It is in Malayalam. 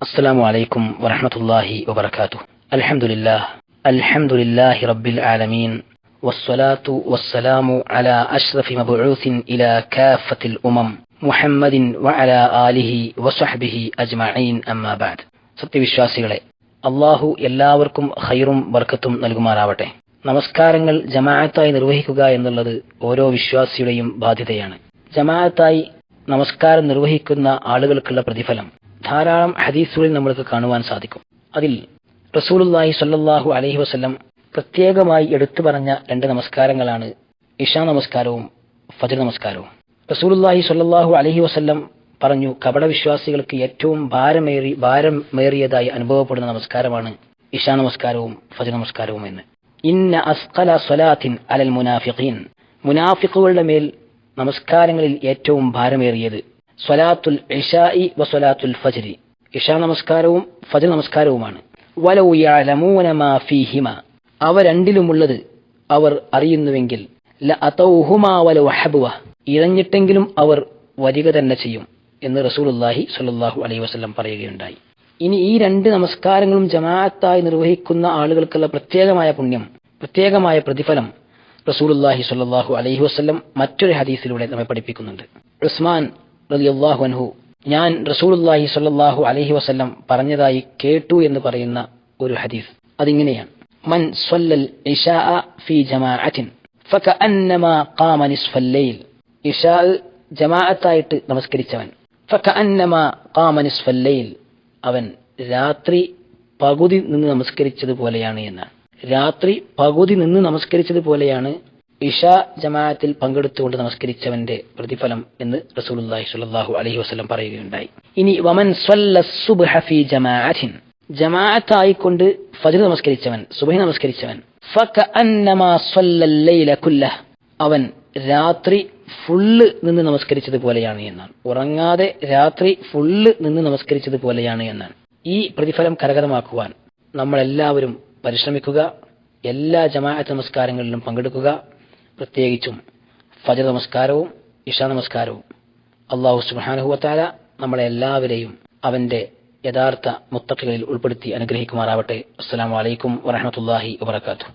السلام عليكم ورحمة الله وبركاته الحمد لله الحمد لله رب العالمين والصلاة والسلام على أشرف مبعوث إلى كافة الأمم محمد وعلى آله وصحبه أجمعين أما بعد സത്യവിശ്വാസികളെ അള്ളാഹു എല്ലാവർക്കും ഖൈറും ബർക്കത്തും നൽകുമാറാവട്ടെ നമസ്കാരങ്ങൾ ജമാഅത്തായി നിർവഹിക്കുക എന്നുള്ളത് ഓരോ വിശ്വാസിയുടെയും ബാധ്യതയാണ് ജമാഅത്തായി നമസ്കാരം നിർവഹിക്കുന്ന ആളുകൾക്കുള്ള പ്രതിഫലം ധാരാളം ഹദീസുകളിൽ നമ്മൾക്ക് കാണുവാൻ സാധിക്കും. അതിൽ റസൂലുല്ലാഹി സല്ലാഹു അലഹി വസല്ലം പ്രത്യേകമായി എടുത്തു പറഞ്ഞ രണ്ട് നമസ്കാരങ്ങളാണ്. ഇഷാ നമസ്കാരവും ഫജർ നമസ്കാരവും. റസൂലുല്ലാഹി സല്ലാഹു അലഹി വസ്ല്ലം പറഞ്ഞു കപടവിശ്വാസികൾക്ക് ഏറ്റവും ഭാരമേറി ഭാരമേറിയതായി അനുഭവപ്പെടുന്ന നമസ്കാരമാണ് ഇഷാ നമസ്കാരവും ഫജർ നമസ്കാരവും എന്ന്. ഇന്ന അസ്കല സ്വലാത്തിൻ അലൽ മുനാഫിഖീൻ. മുനാഫിഖുകളുടെ മേൽ നമസ്കാരങ്ങളിൽ ഏറ്റവും ഭാരമേറിയത് സ്വലാത്തുൽ ഇഷായി വസ്വലാത്തുൽ ഫജ്രി. ഇഷാ നമസ്കാരവും ഫജർ നമസ്കാരവുമാണ്. ഫീഹിമ. അവ രണ്ടിലുമുള്ളത് അവർ അറിയുന്നുവെങ്കിൽ ഇഴഞ്ഞിട്ടെങ്കിലും അവർ വരിക തന്നെ ചെയ്യും എന്ന് റസൂലുള്ളാഹി സ്വല്ലല്ലാഹു അലൈഹി വസ്ലം പറയുകയുണ്ടായി. ഇനി ഈ രണ്ട് നമസ്കാരങ്ങളും ജമാഅത്തായി നിർവഹിക്കുന്ന ആളുകൾക്കുള്ള പ്രത്യേകമായ പുണ്യം പ്രത്യേകമായ പ്രതിഫലം റസൂലുള്ളാഹി സ്വല്ലല്ലാഹു അലൈഹി വസ്ലം മറ്റൊരു ഹദീസിലൂടെ നമ്മെ പഠിപ്പിക്കുന്നുണ്ട്. ഉസ്മാൻ റളിയല്ലാഹു അൻഹു. ഞാൻ റസൂലുള്ളാഹി സ്വല്ലല്ലാഹു അലഹി വസല്ലം പറഞ്ഞതായി കേട്ടു എന്ന് പറയുന്ന ഒരു ഹദീസ്. അതിങ്ങനെയാണ്. മൻ സ്വല്ലൽ ഫി ഖാമ നിസ്ഫൽ ലൈൽ. ജമാഅത്തായിട്ട് നമസ്കരിച്ചവൻ. ഖാമ നിസ്ഫൽ ലൈൽ. അവൻ രാത്രി പകുതി നിന്ന് നമസ്കരിച്ചതുപോലെയാണ് എന്നാണ്. രാത്രി പകുതി നിന്ന് നമസ്കരിച്ചതുപോലെയാണ് ഇഷ ജമാഅത്തിൽ പങ്കെടുത്തുകൊണ്ട് നമസ്കരിച്ചവന്റെ പ്രതിഫലം എന്ന് റസൂലുള്ളാഹി സ്വല്ലല്ലാഹു അലൈഹി വസല്ലം പറയുകയുണ്ടായി. ഇനി വമൻ സുബ്ഹ ഫീ ജമാഅത്തിൻ. ജമാഅത്തായിക്കൊണ്ട് ഫജ്ർ നമസ്കരിച്ചവൻ സുബഹി നമസ്കരിച്ചവൻ. അവൻ രാത്രി ഫുള്ള് നിന്ന് നമസ്കരിച്ചത് പോലെയാണ് എന്നാണ്. ഉറങ്ങാതെ രാത്രി ഫുള്ള് നിന്ന് നമസ്കരിച്ചത് പോലെയാണ് എന്നാണ്. ഈ പ്രതിഫലം കരകതമാക്കുവാൻ നമ്മളെല്ലാവരും പരിശ്രമിക്കുക എല്ലാ ജമാഅത്ത് നമസ്കാരങ്ങളിലും പങ്കെടുക്കുക പ്രത്യേകിച്ചും ഫജർ നമസ്കാരവും ഇഷ നമസ്കാരവും. അള്ളാഹു സുബാനഹുവത്താല നമ്മളെ എല്ലാവരെയും അവന്റെ യഥാർത്ഥ മുത്തക്കുകളിൽ ഉൾപ്പെടുത്തി അനുഗ്രഹിക്കുമാറാവട്ടെ. അസ്സാം വലൈക്കും വറഹമത്തല്ലാഹി വബർക്കാത്തു